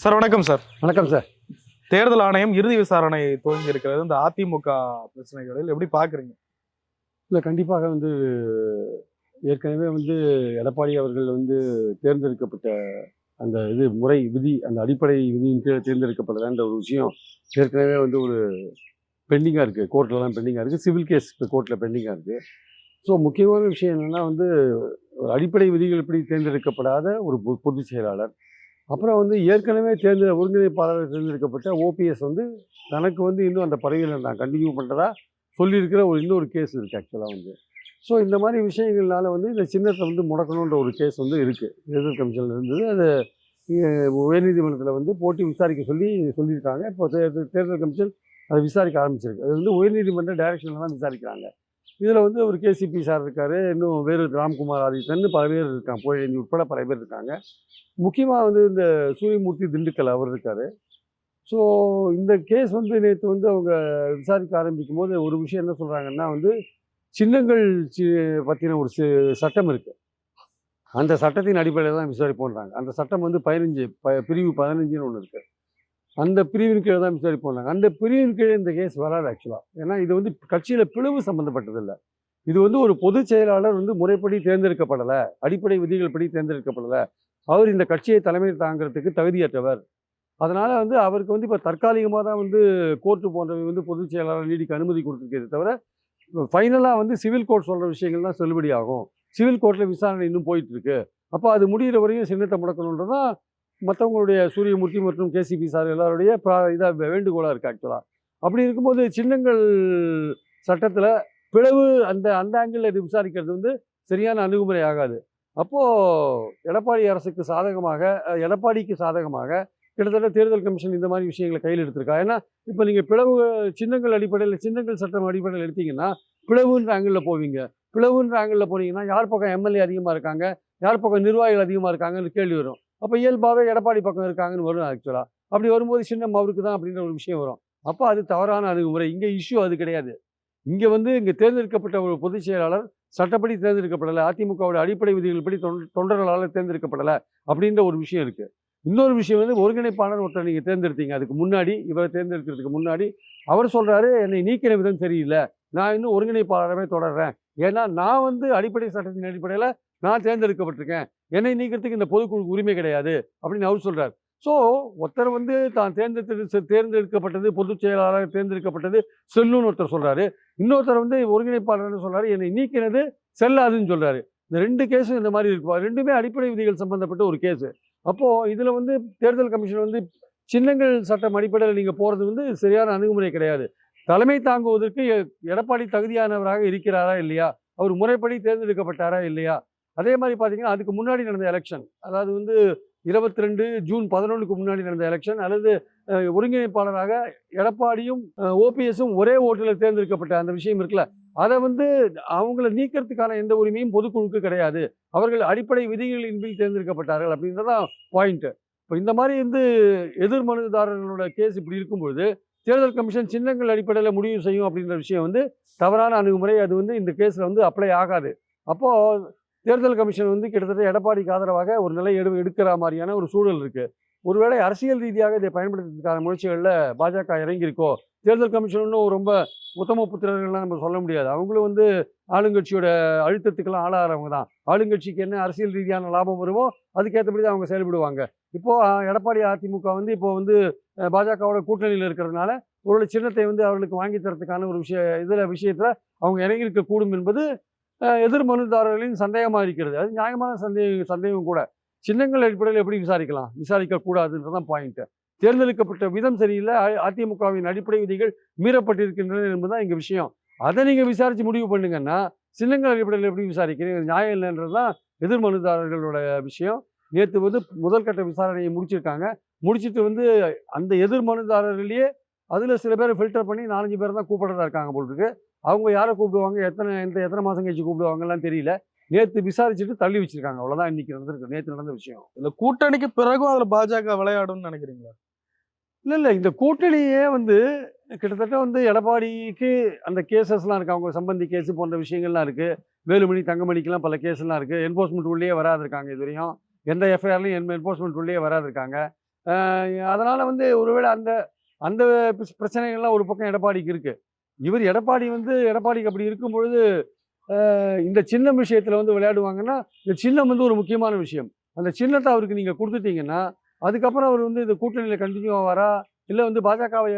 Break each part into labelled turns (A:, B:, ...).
A: Sir வணக்கம் sir.
B: வணக்கம் sir.
A: தேர்தல் ஆணையம் இறுதி விசாரணை துவங்கி இருக்கிறது இந்த அதிமுக பிரச்சனைகளில் எப்படி பாக்குறீங்க
B: இல்லை கண்டிப்பாக வந்து ஏற்கனவே வந்து எடப்பாடி அவர்கள் வந்து தேர்ந்தெடுக்கப்பட்ட அந்த இது முறை விதி அந்த அடிப்படை விதியின் கீழ் தேர்ந்தெடுக்கப்பட்டதான்ற ஒரு விஷயம் ஏற்கனவே வந்து ஒரு பெண்டிங்காக இருக்குது கோர்ட்லலாம் பெண்டிங்காக இருக்குது சிவில் கேஸ் இப்போ கோர்ட்டில் பெண்டிங்காக இருக்குது ஸோ முக்கியமான விஷயம் என்னென்னா வந்து ஒரு அடிப்படை விதிகள் படி தேர்ந்தெடுக்கப்படாத ஒரு பொதுச் செயலாளர் அப்புறம் வந்து ஏற்கனவே தேர்ந்த ஒருங்கிணைப்பாளர் தேர்ந்தெடுக்கப்பட்ட ஓபிஎஸ் வந்து தனக்கு வந்து இன்னும் அந்த பதவியில் நான் கண்டினியூ பண்ணுறதா சொல்லியிருக்கிற ஒரு இன்னொரு கேஸ் இருக்குது ஆக்சுவலாக வந்து. ஸோ இந்த மாதிரி விஷயங்கள்னால வந்து இந்த சின்னத்தை வந்து முடக்கணுன்ற ஒரு கேஸ் வந்து இருக்குது தேர்தல் கமிஷனில் இருந்தது. அது உயர்நீதிமன்றத்தில் வந்து போட்டி விசாரிக்க சொல்லி சொல்லியிருக்காங்க. இப்போ தேர்தல் தேர்தல் கமிஷன் அதை விசாரிக்க ஆரம்பிச்சிருக்கு. அது வந்து உயர்நீதிமன்ற டைரக்ஷனில் தான் விசாரிக்கிறாங்க. இதில் வந்து ஒரு கேசிபி சார் இருக்கார் இன்னும் வேறு ராம்குமார் ஆதித்தன் பல பேர் இருக்காங்க புகழேந்தி உட்பட பல பேர் இருக்காங்க. முக்கியமாக வந்து இந்த சூரியமூர்த்தி திண்டுக்கல் அவர் இருக்கார். ஸோ இந்த கேஸ் வந்து நேற்று வந்து அவங்க விசாரிக்க ஆரம்பிக்கும் போது ஒரு விஷயம் என்ன சொல்கிறாங்கன்னா வந்து சின்னங்கள் சி பற்றின ஒரு சி சட்டம் இருக்குது அந்த சட்டத்தின் அடிப்படையில் தான் விசாரிப்போன்றாங்க. அந்த சட்டம் வந்து பதினஞ்சு ப பிரிவு பதினஞ்சுன்னு ஒன்று இருக்குது அந்த பிரிவின் கீழே தான் விசாரிப்போன்றாங்க அந்த பிரிவின் கீழே இந்த கேஸ் வராது ஆக்சுவலாக ஏன்னா இது வந்து கட்சியில் பிளவு சம்மந்தப்பட்டதில்லை இது வந்து ஒரு பொதுச் செயலாளர் வந்து முறைப்படி தேர்ந்தெடுக்கப்படலை. அடிப்படை விதிகள் படி தேர்ந்தெடுக்கப்படலை. அவர் இந்த கட்சியை தலைமை தாங்கிறதுக்கு தகுதியற்றவர். அதனால் வந்து அவருக்கு வந்து இப்போ தற்காலிகமாக தான் வந்து கோர்ட்டு போன்றவை வந்து பொதுச் செயலாளர் நீடிக்க அனுமதி கொடுத்துருக்கே தவிர ஃபைனலாக வந்து சிவில் கோர்ட் சொல்கிற விஷயங்கள் தான் செல்லுபடி ஆகும் சிவில் கோர்ட்டில் விசாரணை இன்னும் போயிட்டுருக்கு அப்போ அது முடிகிற வரையும் சின்னத்தை முடக்கணுன்றதான் மற்றவங்களுடைய சூரியமூர்த்தி மற்றும் கேசிபி சார் எல்லாருடைய இதாக வேண்டுகோளாக இருக்குது ஆக்சுவலாக அப்படி இருக்கும்போது சின்னங்கள் சட்டத்தில் பிளவு அந்த அந்த ஆங்கிளில் இது விசாரிக்கிறது வந்து சரியான அணுகுமுறை ஆகாது. அப்போது எடப்பாடி அரசுக்கு சாதகமாக எடப்பாடிக்கு சாதகமாக கிட்டத்தட்ட தேர்தல் கமிஷன் இந்த மாதிரி விஷயங்களை கையில் எடுத்திருக்கா? ஏன்னா இப்போ நீங்கள் பிளவு சின்னங்கள் அடிப்படையில் சின்னங்கள் சட்டம் அடிப்படையில் எடுத்தீங்கன்னா பிளவுன்ற ஆங்கிளில் போவீங்க. பிளவுன்ற ஆங்கிளில் போனீங்கன்னா யார் பக்கம் எம்எல்ஏ அதிகமாக இருக்காங்க? யார் பக்கம் நிர்வாகிகள் அதிகமாக இருக்காங்கன்னு கேள்வி வரும். அப்போ இயல்பாகவே எடப்பாடி பக்கம் இருக்காங்கன்னு வரும் ஆக்சுவலாக அப்படி வரும்போது சின்னம் அவருக்கு தான் அப்படின்ற ஒரு விஷயம் வரும். அப்போ அது தவறான அணுகுமுறை. இங்கே இஷ்யூ அது கிடையாது. இங்கே வந்து இங்கே தேர்ந்தெடுக்கப்பட்ட ஒரு பொதுச் செயலாளர் சட்டப்படி தேர்ந்தெடுக்கப்படலை. அதிமுகவோட அடிப்படை விதிகள் படி தொண்ட- தொண்டர்களால் தேர்ந்தெடுக்கப்படலை அப்படின்ற ஒரு விஷயம் இருக்குது இன்னொரு விஷயம் வந்து ஒருங்கிணைப்பாளர் ஒருத்தர் நீங்கள் தேர்ந்தெடுத்தீங்க. அதுக்கு முன்னாடி இவரை தேர்ந்தெடுக்கிறதுக்கு முன்னாடி அவர் சொல்கிறாரு என்னை நீக்கிற விதம் சரியில்லை. நான் இன்னும் ஒருங்கிணைப்பாளரவே தொடர்றேன். ஏன்னா நான் வந்து அடிப்படை சட்டத்தின் அடிப்படையில் நான் தேர்ந்தெடுக்கப்பட்டிருக்கேன். என்னை நீக்கிறதுக்கு இந்த பொதுக்குழு உரிமை கிடையாது அப்படின்னு அவர் சொல்கிறார் ஸோ ஒருத்தர் வந்து தான் தேர்ந்தெடுத்து தேர்ந்தெடுக்கப்பட்டது பொதுச் செயலாளராக தேர்ந்தெடுக்கப்பட்டது செல்லுன்னு ஒருத்தர் சொல்கிறாரு இன்னொருத்தர் வந்து ஒருங்கிணைப்பாளர்னு சொல்கிறாரு என்னை நீக்கினது செல்லாதுன்னு சொல்கிறாரு இந்த ரெண்டு கேஸும் இந்த மாதிரி இருக்கும் ரெண்டுமே அடிப்படை விதிகள் சம்பந்தப்பட்ட ஒரு கேஸு அப்போது இதில் வந்து தேர்தல் கமிஷன் வந்து சின்னங்கள் சட்டம் அடிப்படையில் நீங்கள் போகிறது வந்து சரியான அணுகுமுறை கிடையாது. தலைமை தாங்குவதற்கு எ- எடப்பாடி தகுதியானவராக இருக்கிறாரா இல்லையா? அவர் முறைப்படி தேர்ந்தெடுக்கப்பட்டாரா இல்லையா? அதே மாதிரி பார்த்தீங்கன்னா அதுக்கு முன்னாடி நடந்த எலெக்ஷன் அதாவது வந்து இருபத்தி ரெண்டு ஜூன் பதினொன்றுக்கு முன்னாடி நடந்த எலெக்ஷன் அல்லது ஒருங்கிணைப்பாளராக எடப்பாடியும் ஓபிஎஸும் ஒரே ஓட்டில் தேர்ந்தெடுக்கப்பட்ட அந்த விஷயம் இருக்குல்ல. அதை வந்து அவங்கள நீக்கிறதுக்கான எந்த உரிமையும் பொதுக்குழுக்கு கிடையாது. அவர்கள் அடிப்படை விதிகளின் கீழ் தேர்ந்தெடுக்கப்பட்டார்கள் அப்படின்றதான் பாயிண்ட்டு இப்போ இந்த மாதிரி வந்து எதிர் மனுதாரர்களோட கேஸ் இப்படி இருக்கும்பொழுது தேர்தல் கமிஷன் சின்னங்கள் அடிப்படையில் முடிவு செய்யும் அப்படின்ற விஷயம் வந்து தவறான அணுகுமுறை. அது வந்து இந்த கேஸில் வந்து அப்ளை ஆகாது. அப்போது தேர்தல் கமிஷன் வந்து கிட்டத்தட்ட எடப்பாடிக்கு ஆதரவாக ஒரு நிலை எடு எடுக்கிற மாதிரியான ஒரு சூழல் இருக்குது ஒருவேளை அரசியல் ரீதியாக இதை பயன்படுத்துறதுக்கான முயற்சிகளில் பாஜக இறங்கியிருக்கோ? தேர்தல் கமிஷனும் ரொம்ப உத்தம புத்திரர்கள்லாம் நம்ம சொல்ல முடியாது. அவங்களும் வந்து ஆளுங்கட்சியோட அழுத்தத்துக்கெல்லாம் ஆளாகிறவங்க தான். ஆளுங்கட்சிக்கு என்ன அரசியல் ரீதியான லாபம் வருமோ அதுக்கேற்றபடி தான் அவங்க செயல்படுவாங்க. இப்போது எடப்பாடி அதிமுக வந்து இப்போ வந்து பாஜகவோட கூட்டணியில் இருக்கிறதுனால ஒரு சின்னத்தை வந்து அவர்களுக்கு வாங்கி தரத்துக்கான ஒரு விஷய இதில் விஷயத்தில் அவங்க இறங்கியிருக்க கூடும் என்பது எதிர் மனுதாரர்களின் சந்தேகமாக இருக்கிறது. அது நியாயமான சந்தேகம் சந்தேகம் கூட. சின்னங்கள் அடிப்படையில் எப்படி விசாரிக்கலாம்? விசாரிக்க கூடாதுன்றதான் பாயிண்ட்டு தேர்ந்தெடுக்கப்பட்ட விதம் சரியில்லை. அதிமுகவின் அடிப்படை விதிகள் மீறப்பட்டிருக்கின்றன என்பதுதான் எங்கள் விஷயம். அதை நீங்கள் விசாரித்து முடிவு பண்ணுங்கன்னா சின்னங்கள் அடிப்படையில் எப்படி விசாரிக்கிறீங்க? நியாயம் இல்லைன்றது தான் எதிர் மனுதாரர்களோட விஷயம். நேற்று வந்து முதல் கட்ட விசாரணையை முடிச்சிருக்காங்க. முடிச்சிட்டு வந்து அந்த எதிர் மனுதாரர்களையே அதில் சில பேர் ஃபில்டர் பண்ணி நாலஞ்சு பேர் தான் கூப்பிடுறதா இருக்காங்க போல் அவங்க யாரை கூப்பிடுவாங்க? எத்தனை எந்த எத்தனை மாதம் கழிச்சு கூப்பிடுவாங்கலாம் தெரியல. நேற்று விசாரிச்சுட்டு தள்ளி வச்சிருக்காங்க. அவ்வளோதான் இன்னைக்கு நடந்திருக்கு. நேற்று நடந்த விஷயம்.
A: இந்த கூட்டணிக்கு பிறகும் அதுல பாஜக விளையாடும்னு நினைக்கிறீங்களா?
B: இல்லை இல்லை. இந்த கூட்டணியே வந்து கிட்டத்தட்ட வந்து எடப்பாடிக்கு அந்த கேசஸ்லாம் இருக்குது அவங்க சம்பந்தி கேஸ் போன்ற விஷயங்கள்லாம் இருக்குது வேலுமணி தங்கமணிக்கெல்லாம் பல கேஸ்லாம் இருக்குது என்ஃபோர்ஸ்மெண்ட் உள்ளே வராது இருக்காங்க இது வரையும் எந்த எஃப்ஐஆர்லையும் என்போர்ஸ்மெண்ட் உள்ளே வராது இருக்காங்க அதனால் வந்து ஒருவேளை அந்த அந்த பிரச்ச- பிரச்சனைகள்லாம் ஒரு பக்கம் எடப்பாடிக்கு இருக்குது இவர் எடப்பாடி வந்து எடப்பாடிக்கு அப்படி இருக்கும் பொழுது இந்த சின்னம் விஷயத்தில் வந்து விளையாடுவாங்கன்னா இந்த சின்னம் வந்து ஒரு முக்கியமான விஷயம். அந்த சின்னத்தை அவருக்கு நீங்கள் கொடுத்துட்டீங்கன்னா அதுக்கப்புறம் அவர் வந்து இந்த கூட்டணியில் கண்டினியூ ஆவாரா? இல்லை வந்து பாஜகவை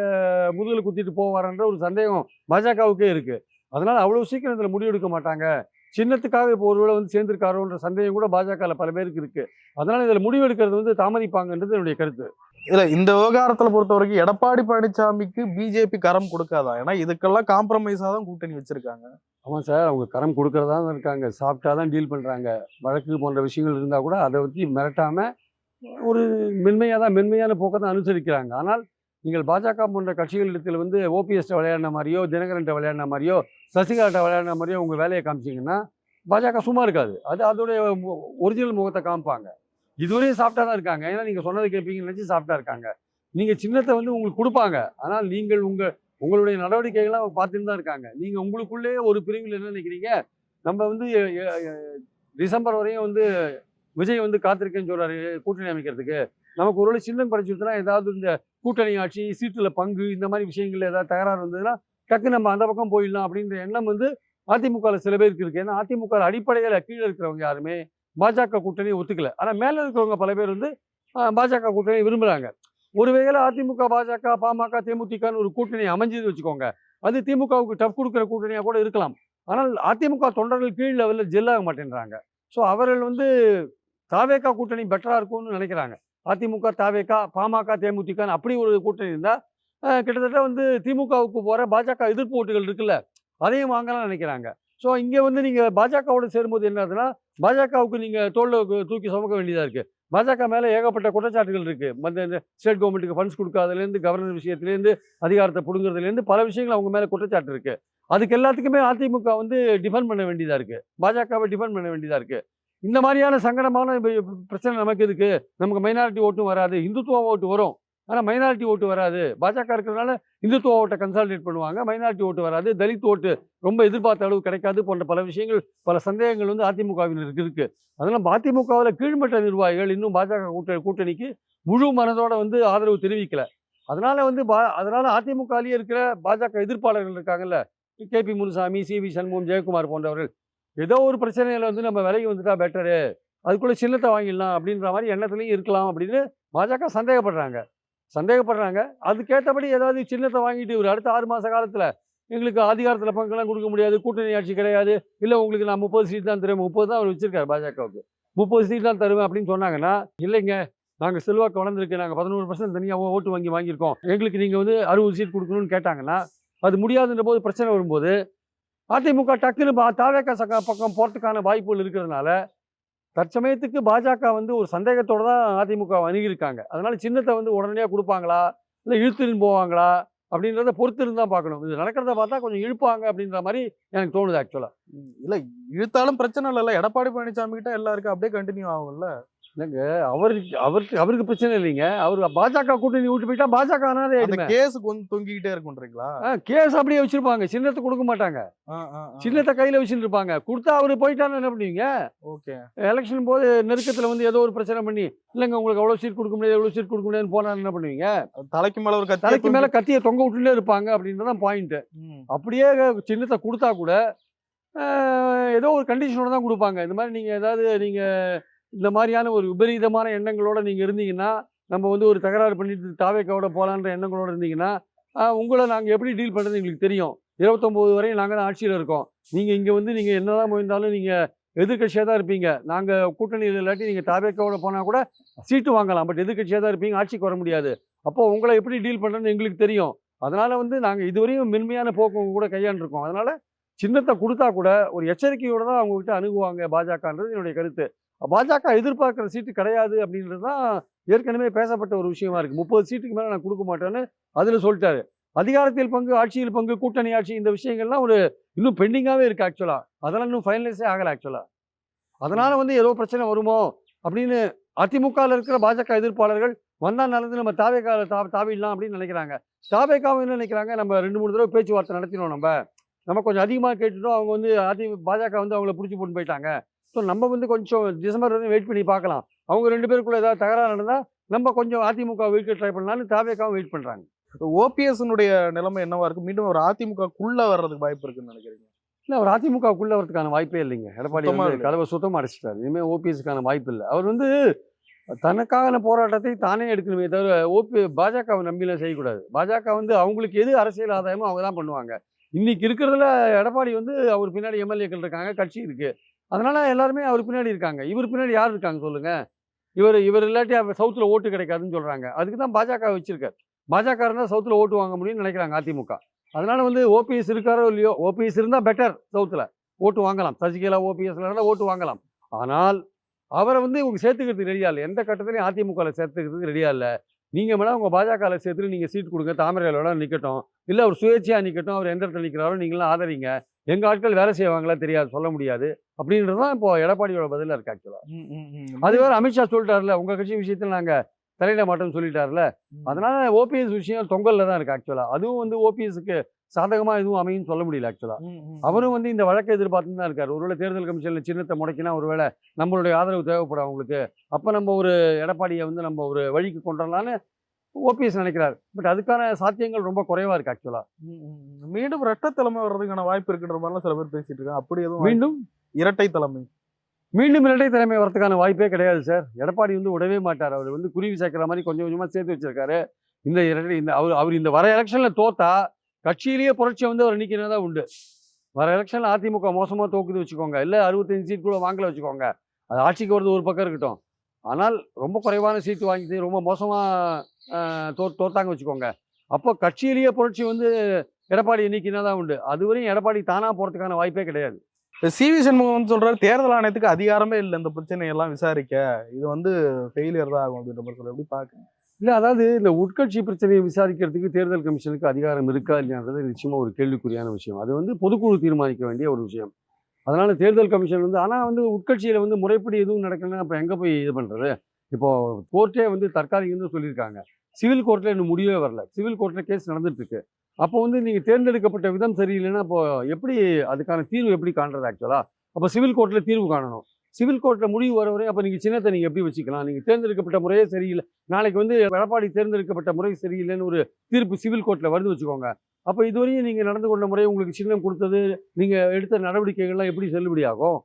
B: முதுகில் குத்திட்டு போவாரான்ற ஒரு சந்தேகம் பாஜகவுக்கே இருக்குது அதனால் அவ்வளோ சீக்கிரம் இதில் முடிவெடுக்க மாட்டாங்க. சின்னத்துக்காக இப்போ ஒருவேளை வந்து சேர்ந்திருக்காரோன்ற சந்தேகம் கூட பாஜகவில் பல பேருக்கு இருக்குது அதனால் இதில் முடிவெடுக்கிறது வந்து தாமதிப்பாங்கன்றது என்னுடைய கருத்து.
A: இல்ல இந்த விவகாரத்துல பொறுத்த வரைக்கும் எடப்பாடி பழனிசாமிக்கு பிஜேபி கரம் கொடுக்காதா? ஏன்னா இதுக்கெல்லாம் காம்ப்ரமைஸா தான் கூட்டணி வச்சிருக்காங்க.
B: ஆமாம் சார் அவங்க கரம் கொடுக்கறதா தான் இருக்காங்க. சாப்பிட்டா தான் டீல் பண்ணுறாங்க வழக்கு போன்ற விஷயங்கள் இருந்தால் கூட அதை பற்றி மிரட்டாமல் ஒரு மென்மையாக தான் மென்மையான போக்கை தான் அனுசரிக்கிறாங்க. ஆனால் நீங்கள் பாஜக போன்ற கட்சிகளிடத்தில் வந்து ஓபிஎஸ்ட்டை விளையாடின மாதிரியோ தினகரன்ட்ட விளையாடின மாதிரியோ சசிகலாட்ட விளையாடின மாதிரியோ உங்கள் வேலையை காமிச்சிங்கன்னா பாஜக சும்மா இருக்காது. அது அதோடைய ஒரிஜினல் முகத்தை காமிப்பாங்க. இதுவரையும் சாப்பிட்டா தான் இருக்காங்க. ஏன்னா நீங்கள் சொன்னதை கேட்பீங்கன்னு நினச்சி சாப்பிட்டா இருக்காங்க. நீங்கள் சின்னத்தை வந்து உங்களுக்கு கொடுப்பாங்க. ஆனால் நீங்கள் உங்கள் உங்களுடைய நடவடிக்கைகள்லாம் பார்த்துட்டு தான் இருக்காங்க. நீங்கள் உங்களுக்குள்ளே ஒரு பிரிவில் என்ன நினைக்கிறீங்க? நம்ம வந்து டிசம்பர் வரையும் வந்து விஜய் வந்து காத்திருக்கேன்னு சொல்கிறாரு கூட்டணி அமைக்கிறதுக்கு. நமக்கு ஒருவேளை சின்னம் படைச்சிருச்சுன்னா ஏதாவது இந்த கூட்டணி ஆட்சி சீட்டில் பங்கு இந்த மாதிரி விஷயங்கள் ஏதாவது தகராறு வந்ததுன்னா டக்கு நம்ம அந்த பக்கம் போயிடலாம் அப்படின்ற எண்ணம் வந்து அதிமுகவில் சில பேருக்கு இருக்குது ஏன்னா அதிமுக அடிப்படையில் கீழே இருக்கிறவங்க யாருமே பாஜக கூட்டணி ஒத்துக்கல. ஆனால் மேலே இருக்கிறவங்க பல பேர் வந்து பாஜக கூட்டணி விரும்புகிறாங்க ஒருவேளை அதிமுக பாஜக பாமக தேமுதிகன்னு ஒரு கூட்டணி அமைஞ்சது வச்சுக்கோங்க அது திமுகவுக்கு டஃப் கொடுக்குற கூட்டணியாக கூட இருக்கலாம். ஆனால் அதிமுக தொண்டர்கள் கீழ் லெவலில் ஜெல்லாக மாட்டேன்றாங்க. ஸோ அவர்கள் வந்து தாவேக்கா கூட்டணி பெட்டராக இருக்கும்னு நினைக்கிறாங்க. அதிமுக தாவேக்கா பாமக தேமுதிகன்னு அப்படி ஒரு கூட்டணி இருந்தால் கிட்டத்தட்ட வந்து திமுகவுக்கு போகிற பாஜக எதிர்ப்பு ஓட்டுகள் இருக்குல்ல அதையும் வாங்கலாம் நினைக்கிறாங்க. ஸோ இங்கே வந்து நீங்கள் பாஜகவோட சேரும்போது என்ன ஆகுதுன்னா பாஜகவுக்கு நீங்கள் தோளில் தூக்கி சுமக்க வேண்டியதாக இருக்குது பாஜக மேலே ஏகப்பட்ட குற்றச்சாட்டுகள் இருக்குது மற்ற இந்த ஸ்டேட் கவர்மெண்ட்டுக்கு ஃபண்ட்ஸ் கொடுக்காதுலேருந்து கவர்னர் விஷயத்துலேருந்து அதிகாரத்தை பிடுங்குறதுலேருந்து பல விஷயங்கள் அவங்க மேலே குற்றச்சாட்டு இருக்குது அதுக்கு எல்லாத்துக்குமே அதிமுக வந்து டிஃபெண்ட் பண்ண வேண்டியதாக இருக்குது பாஜகவை டிஃபெண்ட் பண்ண வேண்டியதாக இருக்குது இந்த மாதிரியான சங்கடமான பிரச்சனை நமக்கு இருக்குது நமக்கு மைனாரிட்டி ஓட்டும் வராது. இந்துத்துவ ஓட்டு வரும். ஆனால் மைனாரிட்டி ஓட்டு வராது. பாஜக இருக்கிறதுனால இந்துத்துவ ஓட்டை கன்சாலிடேட் பண்ணுவாங்க. மைனாரிட்டி ஓட்டு வராது. தலித் ஓட்டு ரொம்ப எதிர்பார்த்த அளவு கிடைக்காது போன்ற பல விஷயங்கள் பல சந்தேகங்கள் வந்து அதிமுகவினருக்கு இருக்குது அதனால் அதிமுகவில் கீழ்மட்ட நிர்வாகிகள் இன்னும் பாஜக கூட்ட கூட்டணிக்கு முழு மனதோட வந்து ஆதரவு தெரிவிக்கல. அதனால் வந்து பா அதனால் அதிமுகவிலேயே இருக்கிற பாஜக எதிர்ப்பாளர்கள் இருக்காங்கல்ல K P Munusamy C V Shanmugam Jayakumar போன்றவர்கள். ஏதோ ஒரு பிரச்சனையில் வந்து நம்ம விலகி வந்துட்டா பெட்டரு அதுக்குள்ளே சின்னத்தை வாங்கிடலாம் அப்படின்ற மாதிரி எண்ணத்துலையும் இருக்கலாம் அப்படின்னு பாஜக சந்தேகப்படுறாங்க. சந்தேகப்படுறாங்க. அதுக்கேற்றபடி ஏதாவது சின்னத்தை வாங்கிட்டு ஒரு அடுத்த ஆறு மாத காலத்தில் எங்களுக்கு அதிகாரத்தில் பங்கெல்லாம் கொடுக்க முடியாது கூட்டணி ஆட்சி கிடையாது. இல்லை உங்களுக்கு நான் முப்பது சீட் தான் தருவேன் முப்பது தான் அவர் வச்சிருக்காரு பாஜகவுக்கு. முப்பது சீட் தான் தருவேன் அப்படின்னு சொன்னாங்கன்னா இல்லைங்க நாங்கள் செல்வாக்கு வளர்ந்துருக்கு நாங்கள் பதினோரு பர்சன்ட் தனியாக ஓட்டு வாங்கி வாங்கியிருக்கோம். எங்களுக்கு நீங்கள் வந்து அறுபது சீட் கொடுக்கணும்னு கேட்டாங்கன்னா அது முடியாதுன்ற போது பிரச்சனை வரும்போது அதிமுக டக்குன்னு பா தாவேக்கா சக்க பக்கம் போகிறதுக்கான வாய்ப்புகள் இருக்கிறதுனால தற்சமயத்துக்கு பாஜக வந்து ஒரு சந்தேகத்தோடு தான் அதிமுக அணுகியிருக்காங்க. அதனால் சின்னத்தை வந்து உடனடியாக கொடுப்பாங்களா? இல்லை இழுத்துன்னு போவாங்களா? அப்படின்றத பொறுத்து இருந்தால் பார்க்கணும். இது நடக்கிறத பார்த்தா கொஞ்சம் இழுப்பாங்க அப்படின்ற மாதிரி எனக்கு தோணுது ஆக்சுவலாக
A: இல்லை இழுத்தாலும் பிரச்சனை இல்லைல்ல. எடப்பாடி பழனிசாமி கிட்ட எல்லாருக்கும் அப்படியே கண்டினியூ ஆகும்ல.
B: இல்லைங்க அவருக்கு அவருக்கு அவருக்கு பிரச்சனை இல்லைங்க. அவர் பாஜக கூட்டணி விட்டு போயிட்டா பாஜக அனாதை ஆயிடுமே.
A: கேஸ் கொஞ்சம் தொங்கிக்கிட்டே இருக்குன்றீங்களா
B: கேஸ் அப்படியே வச்சிருப்பாங்க. சின்னத்தை கொடுக்க மாட்டாங்க. சின்னத்தை கையில வச்சுட்டு இருப்பாங்க. கொடுத்தா அவரு போயிட்டான்னு என்ன பண்ணுவீங்க?
A: ஓகே.
B: எலெக்ஷன் போது நெருக்கத்துல வந்து ஏதோ ஒரு பிரச்சனை பண்ணி இல்லைங்க உங்களுக்கு அவ்வளவு சீட் கொடுக்க முடியாது எவ்வளவு சீட் கொடுக்க முடியாதுன்னு போனா என்ன பண்ணுவீங்க?
A: தலைக்கு மேல ஒரு
B: தலைக்கு மேல கத்தியை தொங்க விட்டுட்டே இருப்பாங்க அப்படின்றதான் பாயிண்ட் அப்படியே சின்னத்தை கொடுத்தா கூட ஏதோ ஒரு கண்டிஷனோட தான் கொடுப்பாங்க. இந்த மாதிரி நீங்கள் ஏதாவது நீங்கள் இந்த மாதிரியான ஒரு விபரீதமான எண்ணங்களோடு நீங்கள் இருந்தீங்கன்னா நம்ம வந்து ஒரு தகராறு பண்ணிட்டு தாவேக்காவோட போகலான்ற எண்ணங்களோடு இருந்தீங்கன்னா உங்களை நாங்கள் எப்படி டீல் பண்ணுறது எங்களுக்கு தெரியும். இருபத்தொம்போது வரையும் நாங்கள் தான் ஆட்சியில் இருக்கோம். நீங்கள் இங்கே வந்து நீங்கள் என்னதான் முயன்றாலும் நீங்கள் எதிர்கட்சியாக தான் இருப்பீங்க. நாங்கள் கூட்டணியில் இல்லாட்டி நீங்கள் தாவேக்காவோட போனால் கூட சீட்டு வாங்கலாம். பட் எதிர்கட்சியாக தான் இருப்பீங்க. ஆட்சிக்கு வர முடியாது. அப்போ உங்களை எப்படி டீல் பண்ணுறதுன்னு எங்களுக்கு தெரியும். அதனால் வந்து நாங்கள் இதுவரையும் மென்மையான போக்கு கூட கையாண்டுருக்கோம். அதனால் சின்னத்தை கொடுத்தா கூட ஒரு எச்சரிக்கையோடு தான் அவங்கக்கிட்ட அணுகுவாங்க பாஜகன்றது என்னுடைய கருத்து. பாஜக எதிர்பார்க்குற சீட்டு கிடையாது அப்படின்றது தான் ஏற்கனவே பேசப்பட்ட ஒரு விஷயமா இருக்குது முப்பது சீட்டுக்கு மேலே நான் கொடுக்க மாட்டேன்னு அதில் சொல்லிட்டாரு. அதிகாரத்தில் பங்கு ஆட்சியில் பங்கு கூட்டணி ஆட்சி இந்த விஷயங்கள்லாம் ஒரு இன்னும் பெண்டிங்காகவே இருக்குது ஆக்சுவலாக அதெல்லாம் இன்னும் ஃபைனலைஸே ஆகலை ஆக்சுவலாக அதனால் வந்து ஏதோ பிரச்சனை வருமோ அப்படின்னு அதிமுகவில் இருக்கிற பாஜக எதிர்ப்பாளர்கள் வந்தால் நடந்து நம்ம தாவேக்கால தா தாவிடலாம் அப்படின்னு நினைக்கிறாங்க. தாவேக்காவை என்ன நினைக்கிறாங்க? நம்ம ரெண்டு மூணு தடவை பேச்சுவார்த்தை நடத்தினோம் நம்ம. நம்ம கொஞ்சம் அதிகமாக கேட்டுட்டோம். அவங்க வந்து அதி பாஜக வந்து அவங்கள பிடிச்சி போட்டு போயிட்டாங்க. ஸோ நம்ம வந்து கொஞ்சம் டிசம்பர் வரையும் வெயிட் பண்ணி பார்க்கலாம். அவங்க ரெண்டு பேருக்குள்ள ஏதாவது தகராறு நடந்தால் நம்ம கொஞ்சம் அதிமுக வெயிட் ட்ரை பண்ணலாம்னு தாவேக்காவும் வெயிட் பண்றாங்க.
A: ஓபிஎஸ்னுடைய நிலைமை என்னவா இருக்கு? மீண்டும் ஒரு அதிமுகக்குள்ள வர்றதுக்கு வாய்ப்பு இருக்குன்னு நினைக்கிறீங்க?
B: இல்லை அவர் அதிமுகவுக்குள்ள வரதுக்கான வாய்ப்பே இல்லைங்க. எடப்பாடி வந்து. கதவை சுத்தமாக அடைச்சிட்டாரு. இனிமேல் ஓபிஎஸ்க்கான வாய்ப்பு இல்லை. அவர் வந்து தனக்கான போராட்டத்தை தானே எடுக்கணுமே தவிர ஓபி பாஜகவை நம்பிலாம் செய்யக்கூடாது. பாஜக வந்து அவங்களுக்கு எது அரசியல் ஆதாயமோ அவங்க தான் பண்ணுவாங்க. இன்னைக்கு இருக்கிறதுல எடப்பாடி வந்து அவர் பின்னாடி எம்எல்ஏக்கள் இருக்காங்க கட்சி இருக்கு. அதனால் எல்லாருமே அவர் பின்னாடி இருக்காங்க. இவர் பின்னாடி யார் இருக்காங்க சொல்லுங்கள் இவர் இவர் இல்லாட்டி அவர் சவுத்தில் ஓட்டு கிடைக்காதுன்னு சொல்கிறாங்க அதுக்கு தான் பாஜக வச்சிருக்காரு. பாஜக இருந்தால் சவுத்தில் ஓட்டு வாங்க முடியும்னு நினைக்கிறாங்க அதிமுக. அதனால் வந்து ஓபிஎஸ் இருக்காரோ இல்லையோ ஓபிஎஸ் இருந்தால் பெட்டர் சவுத்தில். ஓட்டு வாங்கலாம். சசிகலா ஓபிஎஸ்ல இருந்தால் ஓட்டு வாங்கலாம். ஆனால் அவரை வந்து இவங்க சேர்த்துக்கிறதுக்கு ரெடியாக இல்லை. எந்த கட்டத்துலையும் அதிமுகவில் சேர்த்துக்கிறதுக்கு ரெடியாக இல்லை. நீங்கள் வேணா உங்கள் பாஜகவில் சேர்த்துட்டு நீங்கள் சீட் கொடுங்க. தாமரையாளோட நிற்கட்டும் இல்லை அவர் சுயேட்சையாக நிற்கட்டும் அவர் எந்த இடத்துல நிற்கிறாரோ நீங்களும் ஆதரிங்க. எங்கள் ஆட்கள் வேலை செய்வாங்களா தெரியாது சொல்ல முடியாது. அப்படின்றது தான் இப்போ எடப்பாடியோட பதிலாக இருக்கு ஆக்சுவலாக அது வேறு அமித்ஷா சொல்லிட்டாருல உங்கள் கட்சி விஷயத்தில் நாங்கள் தலையிட மாட்டோம்னு சொல்லிட்டாருல. அதனால ஓபிஎஸ் விஷயம் தொங்கல்ல தான் இருக்கு ஆக்சுவலா அதுவும் வந்து ஓபிஎஸ்க்கு சாதகமா எதுவும் அமையும் சொல்ல முடியல ஆக்சுவலா அவரும் வந்து இந்த வழக்கை எதிர்பார்த்து தான் இருக்காரு. ஒருவேளை தேர்தல் கமிஷன்ல சின்னத்தை முடக்கினா ஒருவேளை நம்மளுடைய ஆதரவு தேவைப்படும் அவங்களுக்கு. அப்ப நம்ம ஒரு எடப்பாடியை வந்து நம்ம ஒரு வழிக்கு கொண்டு வரலாம்னு ஓபிஎஸ் நினைக்கிறார். பட் அதுக்கான சாத்தியங்கள் ரொம்ப குறைவா இருக்கு ஆக்சுவலா
A: மீண்டும் இரட்டை தலைமை வர்றதுக்கான வாய்ப்பு இருக்குன்ற மாதிரிலாம் சில பேர் பேசிட்டு இருக்காங்க. அப்படி எதுவும்
B: மீண்டும்?
A: இரட்டை தலைமை.
B: மீண்டும் இரட்டை தலைமை வரதுக்கான வாய்ப்பே கிடையாது சார். எடப்பாடி வந்து விடவே மாட்டார். அவர் வந்து குருவி சேர்க்கிற மாதிரி கொஞ்சம் கொஞ்சமா சேர்த்து வச்சிருக்காரு. இந்த இரட்டை இந்த அவர் அவர் இந்த வர எலெக்ஷன்ல தோத்தா கட்சியிலேயே புரட்சி வந்து அவர் நிற்கிறதா உண்டு. வர எலெக்ஷன்ல அதிமுக மோசமா தோக்குது வச்சுக்கோங்க. இல்ல அறுபத்தஞ்சு சீட் கூட வாங்கல வச்சுக்கோங்க. அது ஆட்சிக்கு வருது ஒரு பக்கம் இருக்கட்டும். ஆனால் ரொம்ப குறைவான சீட்டு வாங்கிட்டு ரொம்ப மோசமா ஆஹ், தோ தோத்தாங்க வச்சுக்கோங்க. அப்போ கட்சியிலேயே புரட்சி வந்து எடப்பாடி எண்ணிக்கைனா தான் உண்டு. அதுவரையும் எடப்பாடி தானா போறதுக்கான வாய்ப்பே கிடையாது.
A: சி. வி. சண்முகம் வந்து சொல்றாரு தேர்தல் ஆணையத்துக்கு அதிகாரமே இல்லை. இந்த பிரச்சனையெல்லாம் விசாரிக்க. இது வந்து ஃபெயிலியர் தான் ஆகும் அப்படின்ற மாதிரி சொல்ல எப்படி பாக்க
B: இல்லை அதாவது இந்த உட்கட்சி பிரச்சனையை விசாரிக்கிறதுக்கு தேர்தல் கமிஷனுக்கு அதிகாரம் இருக்கா இல்லையான்றது நிச்சயமா ஒரு கேள்விக்குறியான விஷயம். அது வந்து பொதுக்குழு தீர்மானிக்க வேண்டிய ஒரு விஷயம். அதனால் தேர்தல் கமிஷன் வந்து ஆனால் வந்து உட்கட்சியில் வந்து முறைப்படி எதுவும் நடக்கலைன்னா அப்போ எங்கே போய் இது பண்ணுறது இப்போது கோர்ட்டே வந்து தற்காலிகம்னு சொல்லியிருக்காங்க. சிவில் கோர்ட்டில் இன்னும் முடியவே வரல. சிவில் கோர்ட்டில் கேஸ் நடந்துட்டுருக்கு. அப்போ வந்து நீங்கள் தேர்ந்தெடுக்கப்பட்ட விதம் சரியில்லைன்னா அப்போ எப்படி அதுக்கான தீர்வு எப்படி காண்றது ஆக்சுவலாக அப்போ சிவில் கோர்ட்டில் தீர்வு காணணும். சிவில் கோர்ட்டில் முடிவு வர வரை அப்போ நீங்கள் சின்னத்தை நீங்கள் எப்படி வச்சுக்கலாம்? நீங்கள் தேர்ந்தெடுக்கப்பட்ட முறையே சரியில்லை. நாளைக்கு வந்து எடப்பாடி தேர்ந்தெடுக்கப்பட்ட முறை சரியில்லைன்னு ஒரு தீர்ப்பு சிவில் கோர்ட்டில் வருது வச்சுக்கோங்க. அப்போ இதுவரையும் நீங்கள் நடந்து கொண்ட முறை உங்களுக்கு சின்னம் கொடுத்தது நீங்கள் எடுத்த நடவடிக்கைகள்லாம் எப்படி செல்லுபடி ஆகும்?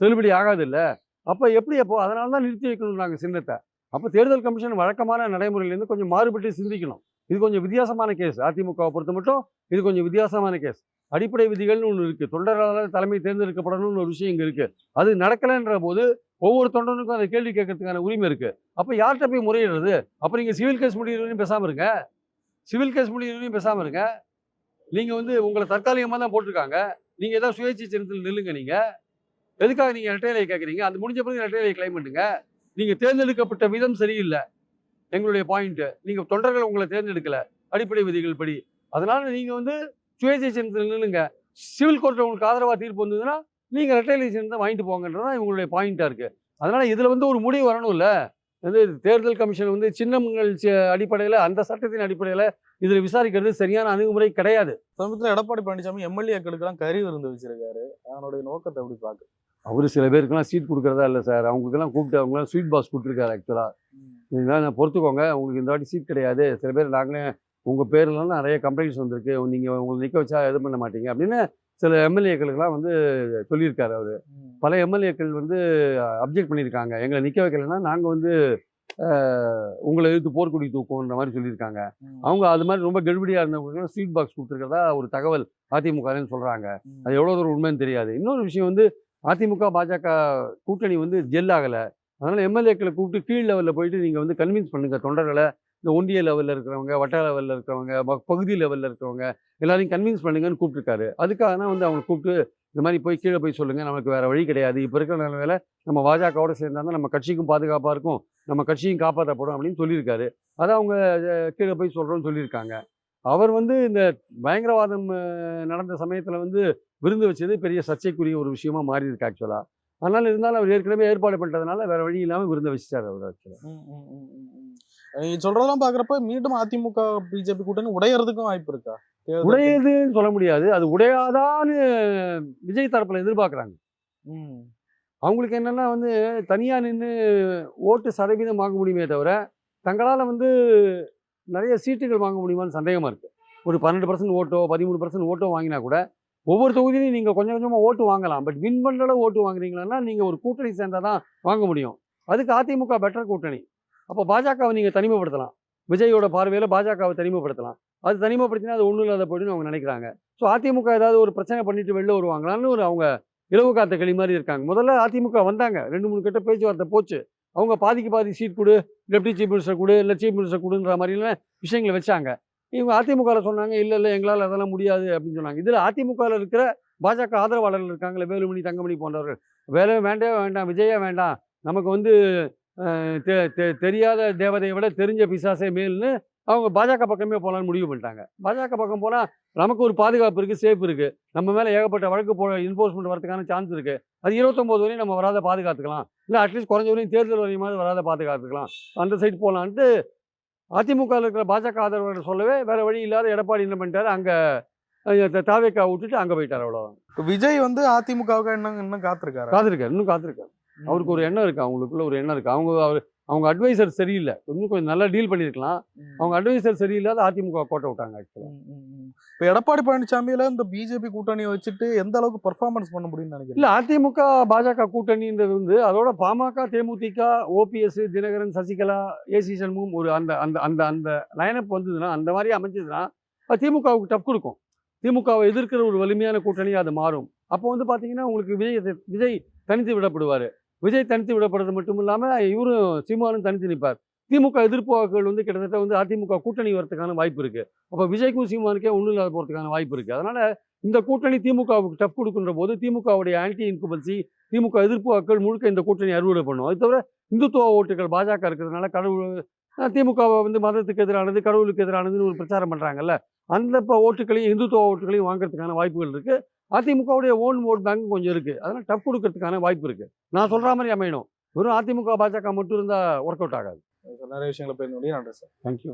B: செல்லுபடி ஆகாது இல்லை அப்போ எப்படி அப்போ அதனால தான் நிறுத்தி வைக்கணும் நாங்கள் சின்னத்தை. அப்போ தேர்தல் கமிஷன் வழக்கமான நடைமுறையிலேருந்து கொஞ்சம் மாறுபட்டு சிந்திக்கணும். இது கொஞ்சம் வித்தியாசமான கேஸ் அதிமுகவை பொறுத்த மட்டும் இது கொஞ்சம் வித்தியாசமான கேஸ் அடிப்படை விதிகள்னு ஒன்று இருக்குது தொண்டர்களால் தலைமை தேர்ந்தெடுக்கப்படணும்னு ஒரு விஷயம் இங்கே இருக்குது அது நடக்கலைன்ற போது ஒவ்வொரு தொண்டனுக்கும் அதை கேள்வி கேட்கறதுக்கான உரிமை இருக்குது அப்போ யார்கிட்ட போய் முறையிடுறது? அப்போ நீங்கள் சிவில் கேஸ் முடிகிறவரையும் பேசாமல் இருங்க. சிவில் கேஸ் முடிகிறவரையும் பேசாமல் இருங்க. நீங்கள் வந்து உங்களை தற்காலிகமாக தான் போட்டிருக்காங்க. நீங்கள் ஏதாவது சுயேட்சை சின்னத்தில் நில்லுங்க நீங்கள் எதுக்காக நீங்கள் ரெட்டையிலை கேட்குறீங்க அது முடிஞ்ச பிறகு ரெட்டையிலை கிளைம் பண்ணுங்க. நீங்கள் தேர்ந்தெடுக்கப்பட்ட விதம் சரியில்லை. எங்களுடைய பாயிண்ட்டு நீங்கள் தொண்டர்கள் உங்களை தேர்ந்தெடுக்கல. அடிப்படை விதிகள் படி. அதனால நீங்கள் வந்து சுயேட்சை சின்னத்தில் நில்லுங்க. சிவில் கோர்ட்டில் உங்களுக்கு ஆதரவாக தீர்ப்பு வந்ததுன்னா நீங்கள் ரெட்டையிலை சின்னத்தை வாங்கிட்டு போங்கன்றதான் இவங்களுடைய பாயிண்ட்டாக இருக்குது அதனால் இதில் வந்து ஒரு முடிவு வரணும் இல்லை வந்து தேர்தல் கமிஷன் வந்து சின்னங்கள் அடிப்படையில் அந்த சட்டத்தின் அடிப்படையில் இதில் விசாரிக்கிறது சரியான அணுகுமுறை கிடையாது.
A: சமீபத்தில் எடப்பாடி பழனிசாமி எம்எல்ஏக்களுக்கெல்லாம் கறி விருந்து வச்சிருக்காரு. அதனுடைய நோக்கத்தை எப்படி பாக்கு
B: அவர் சில பேருக்குலாம் சீட் கொடுக்குறதா இல்லை சார் அவங்களுக்கெல்லாம் கூப்பிட்டு அவங்களாம் ஸ்வீட் பாஸ் கொடுத்துருக்காரு ஆக்சுவலாக இதெல்லாம் நான் பொறுத்துக்கோங்க. உங்களுக்கு இந்த வாட்டி சீட் கிடையாது. சில பேர் நாங்களே உங்கள் பேர்லாம் நிறைய கம்ப்ளைண்ட்ஸ் வந்திருக்கு. நீங்கள் உங்களை நிற்க வச்சா இது பண்ண மாட்டீங்க அப்படின்னு சில எம்எல்ஏக்களுக்கெல்லாம் வந்து சொல்லியிருக்காரு அவர். பல எம்எல்ஏக்கள் வந்து அப்ஜெக்ட் பண்ணியிருக்காங்க. எங்களை நிற்க வைக்கலைன்னா நாங்கள் வந்து உங்களை எதிர்த்து போர்க்குடி தூக்கும்ன்ற மாதிரி சொல்லியிருக்காங்க. அவங்க அது மாதிரி ரொம்ப கெடுபடியாக இருந்தவங்களுக்கு ஸ்வீட் பாக்ஸ் கொடுத்துருக்கிறதா ஒரு தகவல் அதிமுகன்னு சொல்கிறாங்க அது எவ்வளோ தூரம் உண்மைன்னு தெரியாது. இன்னொரு விஷயம் வந்து அதிமுக பாஜக கூட்டணி வந்து ஜெல் ஆகலை. அதனால் எம்எல்ஏக்களை கூப்பிட்டு கீழ் லெவலில் போயிட்டு நீங்கள் வந்து கன்வின்ஸ் பண்ணுங்கள் தொண்டர்களை இந்த ஒன்றிய லெவலில் இருக்கிறவங்க வட்டார லெவலில் இருக்கிறவங்க பகுதி லெவலில் இருக்கிறவங்க எல்லாரையும் கன்வின்ஸ் பண்ணுங்கன்னு கூப்பிட்டுருக்காரு. அதுக்காக தான் வந்து அவங்க கூப்பிட்டு இந்த மாதிரி போய் கீழே போய் சொல்லுங்கள் நமக்கு வேறு வழி கிடையாது. இப்போ இருக்கிற நிலைமையில நம்ம பாஜகவோட சேர்ந்தாங்க நம்ம கட்சிக்கும் பாதுகாப்பாக இருக்கும். நம்ம கட்சியும் காப்பாற்றப்படும் அப்படின்னு சொல்லியிருக்காரு. அதை அவங்க கீழே போய் சொல்கிறோன்னு சொல்லியிருக்காங்க. அவர் வந்து இந்த பயங்கரவாதம் நடந்த சமயத்தில் வந்து விருந்து வச்சது பெரிய சர்ச்சைக்குரிய ஒரு விஷயமா மாறி இருக்கு ஆக்சுவலாக அதனால இருந்தாலும் அவர் ஏற்கனவே ஏற்பாடு பண்ணுறதுனால வேற வழி இல்லாமல் விருந்தை வச்சிட்டார் அவர் ஆக்சுவலாக
A: நீங்க சொல்றதெல்லாம் பாக்குறப்ப மீண்டும் அதிமுக பிஜேபி கூட்டணி உடையறதுக்கும் வாய்ப்பு இருக்கா?
B: உடையதுன்னு சொல்ல முடியாது. அது உடையாதான்னு விஜய் தரப்புல எதிர்பார்க்குறாங்க. அவங்களுக்கு என்னன்னா வந்து தனியாக நின்று ஓட்டு சதவீதம் வாங்க முடியுமே தவிர தங்களால் வந்து நிறைய சீட்டுகள் வாங்க முடியுமான்னு சந்தேகமாக இருக்குது ஒரு பன்னெண்டு பர்சன்ட் ஓட்டோ பதிமூணு பர்சன்ட் ஓட்டோ வாங்கினா கூட ஒவ்வொரு தொகுதியிலையும் நீங்கள் கொஞ்சம் கொஞ்சமாக ஓட்டு வாங்கலாம். பட் வின் பண்ணுற அளவு ஓட்டு வாங்குறீங்களா நீங்கள் ஒரு கூட்டணி சேர்ந்தால் தான் வாங்க முடியும். அதுக்கு அதிமுக பெட்டர் கூட்டணி. அப்போ பாஜகவை நீங்கள் தனிமைப்படுத்தலாம். விஜயோட பார்வையில் பாஜகவை தனிமைப்படுத்தலாம். அது தனிமைப்படுத்தினா அது ஒன்றும் இல்லாத போயிடுன்னு அவங்க நினைக்கிறாங்க. ஸோ அதிமுக ஏதாவது ஒரு பிரச்சனை பண்ணிட்டு வெளில வருவாங்களான்னு ஒரு அவங்க இலவு காத்த களி மாதிரி இருக்காங்க. முதல்ல அதிமுக வந்தாங்க. ரெண்டு மூணு கிட்ட பேச்சுவார்த்தை போச்சு. அவங்க பாதிக்கு பாதி சீட் கொடு டெப்டி சீஃப் மினிஸ்டர் கொடு இல்லை சீஃப் மினிஸ்டர் கொடுன்ற மாதிரிலாம் விஷயங்களை வச்சாங்க. இவங்க அதிமுகவில் சொன்னாங்க இல்லை இல்லை எங்களால் அதெல்லாம் முடியாது அப்படின்னு சொன்னாங்க. இதில் அதிமுகவில் இருக்கிற பாஜக ஆதரவாளர்கள் இருக்காங்களே வேலுமணி தங்கமணி போன்றவர்கள். வேலை வேண்டவே வேண்டாம் விஜயா வேண்டாம். நமக்கு வந்து தெரியாத தேவதையை விட தெரிஞ்ச பிசாசே மேல்னு அவங்க பாஜக பக்கமே போகலான்னு முடிவு பண்ணிட்டாங்க. பாஜக பக்கம் போனால் நமக்கு ஒரு பாதுகாப்பு இருக்குது சேஃப் இருக்குது நம்ம மேலே ஏகப்பட்ட வழக்கு போ இன்ஃபோர்ஸ்மெண்ட் வரதுக்கான சான்ஸ் இருக்குது அது இருபத்தொம்போது வரையும் நம்ம வராத பாதுகாத்துக்கலாம். இல்லை அட்லீஸ்ட் குறைஞ்ச வரையும் தேர்தல் வரையுமாவது வராத பாதுகாத்துக்கலாம். அந்த சைடு போகலான்ட்டு அதிமுகவில் இருக்கிற பாஜக ஆதரவாளர் சொல்லவே வேற வழி இல்லாத எடப்பாடி என்ன பண்ணிட்டாரு? அங்கே தாவேக்கா விட்டுட்டு அங்கே போயிட்டார் அவ்வளோதான்
A: விஜய் வந்து அதிமுகவுக்கு என்ன இன்னும் காத்திருக்காரு?
B: காத்திருக்காரு இன்னும் காத்திருக்காரு. அவருக்கு ஒரு எண்ணம் இருக்கு அவங்களுக்குள்ள ஒரு எண்ணம் இருக்கு. அவங்க அவர் அவங்க அட்வைசர் சரியில்லை. இன்னும் கொஞ்சம் நல்லா டீல் பண்ணியிருக்கலாம் அவங்க அட்வைசர் சரியில்லாத அதிமுக கோட்டை விட்டாங்க ஆக்சுவலாக
A: இப்ப எடப்பாடி பழனிசாமியில இந்த பிஜேபி கூட்டணியை வச்சுட்டு எந்த அளவுக்கு பெர்ஃபார்மன்ஸ் பண்ண முடியும்னு நினைக்கிறேன்
B: இல்ல அதிமுக பாஜக கூட்டணின்றது வந்து அதோட பாமக தேமுதிக ஓபிஎஸ் தினகரன் சசிகலா ஏசி சண்முகம் ஒரு அந்த அந்த அந்த அந்த லைனப் வந்ததுன்னா அந்த மாதிரி அமைஞ்சதுன்னா அது திமுகவுக்கு டப் கொடுக்கும். திமுகவை எதிர்க்கிற ஒரு வலிமையான கூட்டணி அது மாறும். அப்போ வந்து பார்த்தீங்கன்னா உங்களுக்கு விஜய் விஜய் தனித்து விடப்படுவார். விஜய் தனித்து விடப்படுறது மட்டும் இல்லாமல் இவரும் சீமானும் தனித்து நிற்பார் திமுக எதிர்ப்பு வாக்குகள் வந்து கிட்டத்தட்ட வந்து அதிமுக கூட்டணி வரதுக்கான வாய்ப்பு இருக்குது அப்போ விஜய்க்கும் சீமானுக்கே ஒன்றும் இல்லாத போகிறதுக்கான வாய்ப்பு இருக்குது அதனால் இந்த கூட்டணி திமுகவுக்கு டப் கொடுக்குன்ற போது திமுகவுடைய ஆன்டி இன்குபன்சி திமுக எதிர்ப்பு வாக்குகள் முழுக்க இந்த கூட்டணி அறுவடை பண்ணும். அது தவிர இந்துத்துவ ஓட்டுகள் பாஜக இருக்கிறதுனால கடவுள் திமுகவை வந்து மதத்துக்கு எதிரானது கடவுளுக்கு எதிரானதுன்னு ஒரு பிரச்சாரம் பண்ணுறாங்கல்ல அந்த இப்போ ஓட்டுகளையும் இந்துத்துவ ஓட்டுகளையும் வாங்குறதுக்கான வாய்ப்புகள் இருக்குது அதிமுகவுடைய ஓன் ஓட் பேங்க் கொஞ்சம் இருக்கு. அதனால டப் கொடுக்கறதுக்கான வாய்ப்பு இருக்கு. நான் சொல்ற மாதிரி அமையணும். வெறும் அதிமுக பாஜக மட்டும் இருந்தா ஒர்க் அவுட் ஆகாது
A: நிறைய விஷயங்களை முடியும் நன்றி சார்.
B: தேங்க்யூ